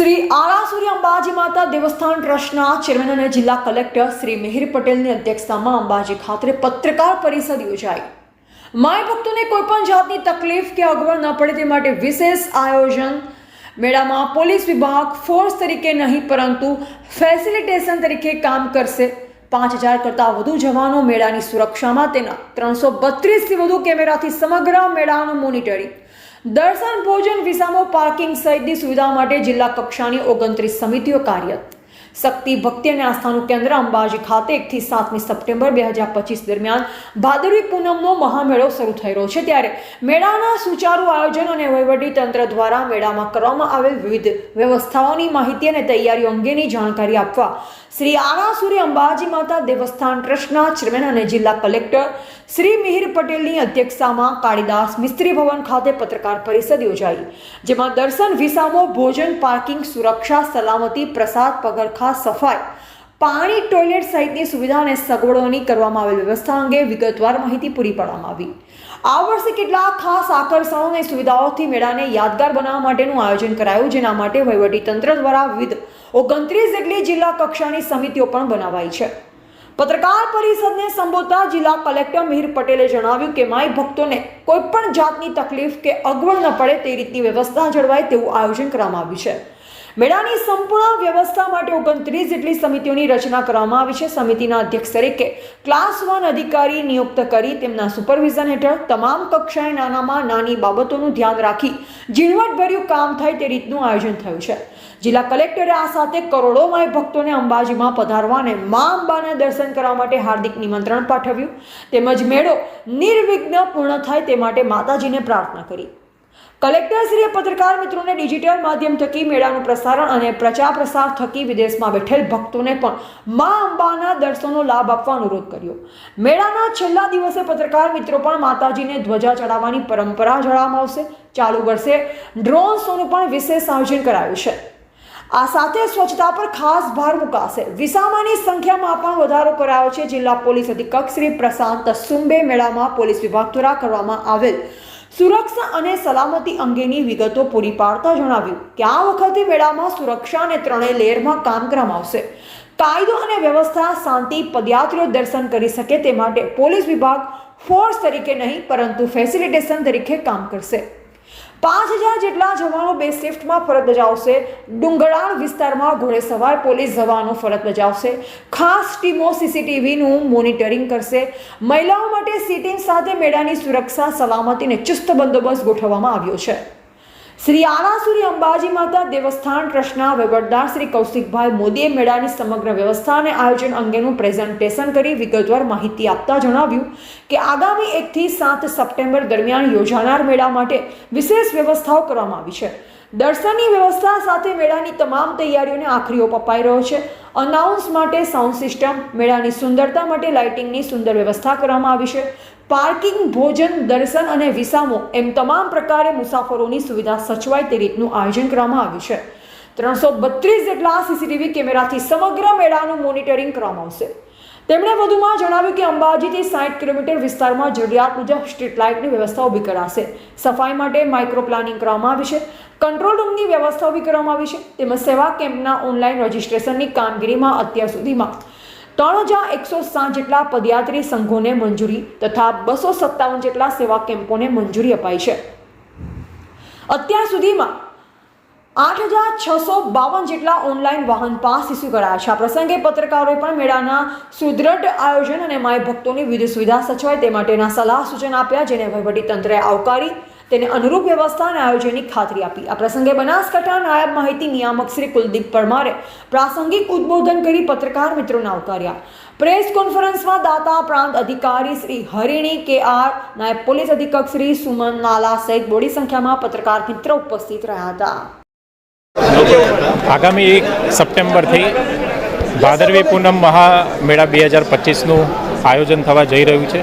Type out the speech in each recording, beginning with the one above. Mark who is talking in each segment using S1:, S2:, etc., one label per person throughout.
S1: શ્રી આરાસુરી અંબાજી માતા દેવસ્થાન ટ્રસ્ટના ચેરમેન અને જિલ્લા કલેક્ટર શ્રી મિહિર પટેલની અધ્યક્ષતામાં અંબાજી ખાતે પત્રકાર પરિષદ યોજાઈ. માય ભક્તોને કોઈપણ જાતની તકલીફ કે અગવડ ન પડે તે માટે વિશેષ આયોજન મેળામાં પોલીસ વિભાગ ફોર્સ તરીકે નહીં, પરંતુ ફેસિલિટેશન તરીકે કામ કરશે. પાંચ હજાર કરતાં વધુ જવાનો મેળાની સુરક્ષામાં તેના ત્રણસો બત્રીસથી વધુ કેમેરાથી સમગ્ર મેળાનું મોનિટરિંગ દર્શન ભોજન વિસામો પાર્કિંગ સહિતની સુવિધા માટે જિલ્લા કક્ષાની ઓગણત્રીસ સમિતિઓ કાર્યરત. શક્તિ, ભક્તિ અને આસ્થાનું કેન્દ્ર અંબાજી ખાતે એકથી સાતમી સપ્ટેમ્બર બે હજાર પચીસ દરમિયાન ભાદરવી પૂનમનો મહામેળો શરૂ થઈ રહ્યો છે. ત્યારે મેળાના સુચારુ આયોજન અને વહીવટી દ્વારા મેળામાં કરવામાં આવેલ વિવિધ વ્યવસ્થાઓની માહિતી અને તૈયારીઓ અંગેની જાણકારી આપવા શ્રી આરાસુરી અંબાજી માતા દેવસ્થાન ટ્રસ્ટના ચેરમેન અને જિલ્લા કલેક્ટર શ્રી મિહિર પટેલની અધ્યક્ષતામાં કાળીદાસ મિસ્ત્રી ભવન ખાતે પત્રકાર પરિષદ યોજાઈ, જેમાં દર્શન, વિસામો, ભોજન, પાર્કિંગ, સુરક્ષા, સલામતી, પ્રસાદ પગરખા સફાઈ, પાણી, ટોયલેટ સહિતની સુવિધા અને સગવડોની કરવામાં આવેલ વ્યવસ્થા અંગે વિગતવાર માહિતી પૂરી પાડવામાં આવી. આ વર્ષે કેટલાક ખાસ આકર્ષણો અને સુવિધાઓથી મેળાને યાદગાર બનાવવા માટેનું આયોજન કરાયું, જેના માટે વહીવટી તંત્ર દ્વારા વિવિધ ઓગણત્રીસ જેટલી જિલ્લા કક્ષાની સમિતિઓ પણ બનાવાઈ છે. પત્રકાર પરિષદને સંબોધતા જિલ્લા કલેક્ટર મિહિર પટેલે જણાવ્યું કે, માય ભક્તોને કોઈપણ જાતની તકલીફ કે અગવડ ન પડે તે રીતની વ્યવસ્થા જળવાય તેવું આયોજન કરવામાં આવ્યું છે. મેળાની સંપૂર્ણ વ્યવસ્થા માટે ઓગણત્રીસ જેટલી સમિતિઓની રચના કરવામાં આવી છે. સમિતિના અધ્યક્ષ તરીકે ક્લાસ વન અધિકારી નિયુક્ત કરી તેમના સુપરવિઝન હેઠળ તમામ કક્ષાએ નાનામાં નાની બાબતોનું ધ્યાન રાખી ઝીણવટભર્યું કામ થાય તે રીતનું આયોજન થયું છે. જિલ્લા કલેક્ટરે આ સાથે કરોડો માય ભક્તોને અંબાજીમાં પધારવા અને મા અંબાના દર્શન કરવા માટે હાર્દિક નિમંત્રણ પાઠવ્યું. તેમજ મેળો નિર્વિઘ્ન પૂર્ણ થાય તે માટે માતાજીને પ્રાર્થના કરી. કલેક્ટરશ્રીએ પત્રકાર મિત્રોને ડિજિટલ માધ્યમ થકી મેળાનું પ્રસારણ અને પ્રચાર પ્રસાર થકી વિદેશમાં બેઠેલ ભક્તોને પણ મા અંબાના દર્શનનો લાભ આપવા અનુરોધ કર્યો. મેળાના છેલ્લા દિવસે પત્રકાર મિત્રો પણ માતાજીને ધ્વજા ચડાવવાની પરંપરા જણાવવામાં આવશે. ચાલુ વર્ષે ડ્રોન શોનું પણ વિશેષ આયોજન કરાયું છે. આ સાથે સ્વચ્છતા પર ખાસ ભાર મુકાશે. વિસામાની સંખ્યામાં પણ વધારો કરાયો છે. જિલ્લા પોલીસ અધિક્ષક શ્રી પ્રશાંત સુંબે મેળામાં પોલીસ વિભાગ દ્વારા કરવામાં આવેલ સુરક્ષા અને સલામતી અંગેની વિગતો પૂરી પાડતા જણાવ્યું કે આ વખતે મેળામાં સુરક્ષા અને ત્રણેય લેયરમાં કામ કરવામાં આવશે કાયદો અને વ્યવસ્થા શાંતિ પદયાત્રીઓ દર્શન કરી શકે તે માટે પોલીસ વિભાગ ફોર્સ તરીકે નહીં, પરંતુ ફેસિલિટેશન તરીકે કામ કરશે. પાંચ હજાર જેટલા જવાનો બે શિફ્ટમાં ફરજ બજાવશે. ડુંગરાળ વિસ્તારમાં ઘોડેસવાર પોલીસ જવાનો ફરજ બજાવશે. ખાસ ટીમો સીસીટીવીનું મોનિટરિંગ કરશે. મહિલાઓ માટે સીટિંગ સાથે મેળાની સુરક્ષા સલામતીને ચુસ્ત બંદોબસ્ત ગોઠવવામાં આવ્યો છે. શ્રી આરાસુરી અંબાજી માતા દેવસ્થાન ટ્રસ્ટના વહીવટદાર શ્રી કૌશિકભાઈ મોદીએ મેળાની સમગ્ર વ્યવસ્થા અને આયોજન અંગેનું પ્રેઝન્ટેશન કરી વિગતવાર માહિતી આપતા જણાવ્યું કે આગામી એકથી સાત સપ્ટેમ્બર દરમિયાન યોજાનાર મેળા માટે વિશેષ વ્યવસ્થાઓ કરવામાં આવી છે. દર્શનની વ્યવસ્થા સાથે મેળાની તમામ તૈયારીઓને આખરીઓ અપાઈ રહ્યો છે. અનાઉન્સ માટે સાઉન્ડ સિસ્ટમ મેળાની સુંદરતા માટે લાઇટિંગની સુંદર વ્યવસ્થા કરવામાં આવી છે. પાર્કિંગ ભોજન, દર્શન અને વિસામો એમ તમામ પ્રકારે મુસાફરોની સુવિધા સચવાય તે રીતનું આયોજન કરવામાં આવ્યું છે. ત્રણસો બત્રીસ જેટલા સીસીટીવી કેમેરાથી સમગ્ર મેળાનું મોનિટરિંગ કરવામાં આવશે. તેમણે વધુમાં જણાવ્યું કે અંબાજીથી સાઠ કિલોમીટર વિસ્તારમાં જરૂરિયાત મુજબ સ્ટ્રીટ લાઇટની વ્યવસ્થા ઊભી કરાશે. સફાઈ માટે માઇક્રો પ્લાનિંગ કરવામાં આવી છે. કંટ્રોલ રૂમની વ્યવસ્થા ઊભી કરવામાં આવી છે, તેમજ સેવા કેમ્પના ઓનલાઈન રજિસ્ટ્રેશનની કામગીરીમાં અત્યાર સુધીમાં ત્રણ હજાર એકસો સાત જેટલા પદયાત્રી સંઘોને મંજૂરી તથા બસો સત્તાવન જેટલા સેવા કેમ્પોને મંજૂરી અપાઈ છે. અત્યાર સુધીમાં આઠ હજાર છસો બાવન જેટલા ઓનલાઈન વાહન પાસ ઇસ્યુ કરાયા છે. આ પ્રસંગે પત્રકારોએ પણ મેળાના સુદૃઢ આયોજન અને માય ભક્તોની વિવિધ સુવિધા સચવાય તે માટેના સલાહ સૂચન આપ્યા, જેને વહીવટીતંત્રએ આવકારી તેને અનુરૂપ વ્યવસ્થા અને આયોજનની ખાતરી આપી. આ પ્રસંગે બનાસકાંઠા નાયબ માહિતી નિયામક શ્રી કુલદીપ પરમારે પ્રાસંગિક ઉદ્બોધન કરી પત્રકાર મિત્રોને આવકાર્યા. પ્રેસ કોન્ફરન્સમાં દાતા, પ્રાંત અધિકારી શ્રી હરિણી કે આર નાયબ પોલીસ અધિક્ષક શ્રી સુમન નાલા સહિત બોડી સંખ્યામાં પત્રકાર મિત્રો ઉપસ્થિત રહ્યા હતા.
S2: આગામી એક સપ્ટેમ્બરથી ભાદરવી પૂનમ મહામેળા બે હજાર પચીસનું આયોજન થવા જઈ રહ્યું છે.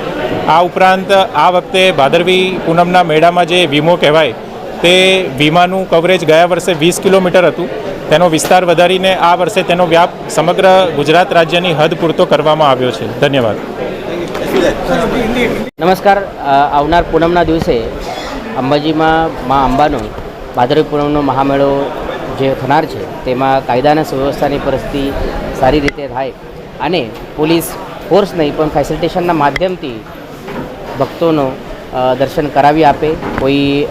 S2: આ ઉપરાંત આ વખતે ભાદરવી પૂનમના મેળામાં જે વીમો કહેવાય, તે વીમાનું કવરેજ ગયા વર્ષે વીસ કિલોમીટર હતું. તેનો વિસ્તાર વધારીને આ વર્ષે તેનો વ્યાપ સમગ્ર ગુજરાત રાજ્યની હદ પૂરતો કરવામાં આવ્યો છે. ધન્યવાદ.
S3: નમસ્કાર આવનાર પૂનમના દિવસે અંબાજીમાં મા અંબાનો ભાદરવી પૂનમનો મહામેળો જે થનાર છે, તેમાં કાયદા અને સુવ્યવસ્થાની પરિસ્થિતિ સારી રીતે થાય અને પોલીસ ફોર્સ નહીં, પણ ફેસિલિટેશનના માધ્યમથી ભક્તોનો દર્શન કરાવી આપે, કોઈ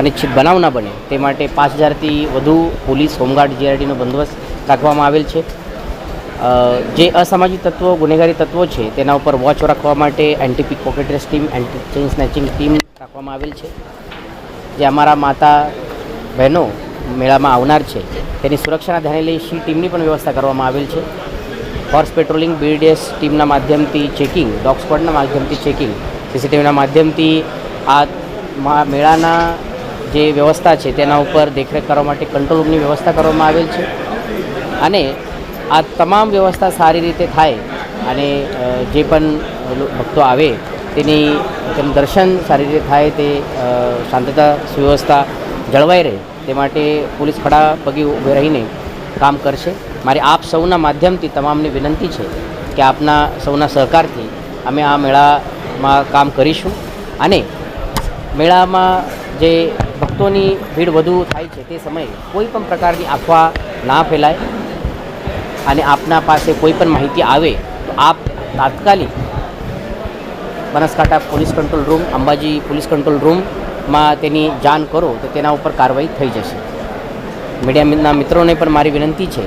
S3: અનિચ્છિત બનાવ ના બને. તે માટે પાંચ હજારથી વધુ પોલીસ, હોમગાર્ડ, જીઆરડીનો બંદોબસ્ત રાખવામાં આવેલ છે. જે અસામાજિક તત્વો, ગુનેગારી તત્વો છે, તેના ઉપર વોચ રાખવા માટે anti pick team anti chain snatching team રાખવામાં આવેલ છે. જે અમારા માતા, બહેનો મેળામાં આવનાર છે. તેની સુરક્ષાના ધ્યાને લઈ સી ટીમની પણ વ્યવસ્થા કરવામાં આવેલ છે. હોર્સ પેટ્રોલિંગ બીડીએસ ટીમના માધ્યમથી ચેકિંગ, ડોગ સ્ક્વોડના માધ્યમથી ચેકિંગ, સીસીટીવીના માધ્યમથી આ મેળાના જે વ્યવસ્થા છે તેના ઉપર દેખરેખ કરવા માટે કંટ્રોલ રૂમની વ્યવસ્થા કરવામાં આવેલ છે. અને આ તમામ વ્યવસ્થા સારી રીતે થાય અને જે પણ ભક્તો આવે તેની તેનું દર્શન સારી રીતે થાય તે શાંતતા સુવ્યવસ્થા જળવાઈ રહે તે માટે પોલીસ ખડા પગે ઊભે રહીને કામ કરશે. મારી આપ સૌના માધ્યમથી તમામને વિનંતી છે કે આપના સૌના સહકારથી અમે આ મેળામાં કામ કરીશું. અને મેળામાં જે ભક્તોની ભીડ વધુ થાય છે તે સમયે કોઈ પણ પ્રકારની અફવા ના ફેલાય અને આપના પાસે કોઈ પણ માહિતી આવે તો આપ તાત્કાલિક Banaskantha police control room, Ambaji police control રૂમમાં તેની જાણ કરો તો તેના ઉપર કાર્યવાહી થઈ જશે. મીડિયાના મિત્રોને પણ મારી વિનંતી છે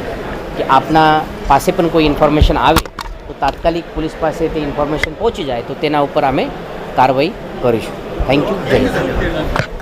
S3: કે આપના પાસે પણ કોઈ ઇન્ફોર્મેશન આવે, તો તાત્કાલિક પોલીસ પાસે તે ઇન્ફોર્મેશન પહોંચી જાય, તો તેના ઉપર અમે કાર્યવાહી કરીશું. થેન્ક યુ જય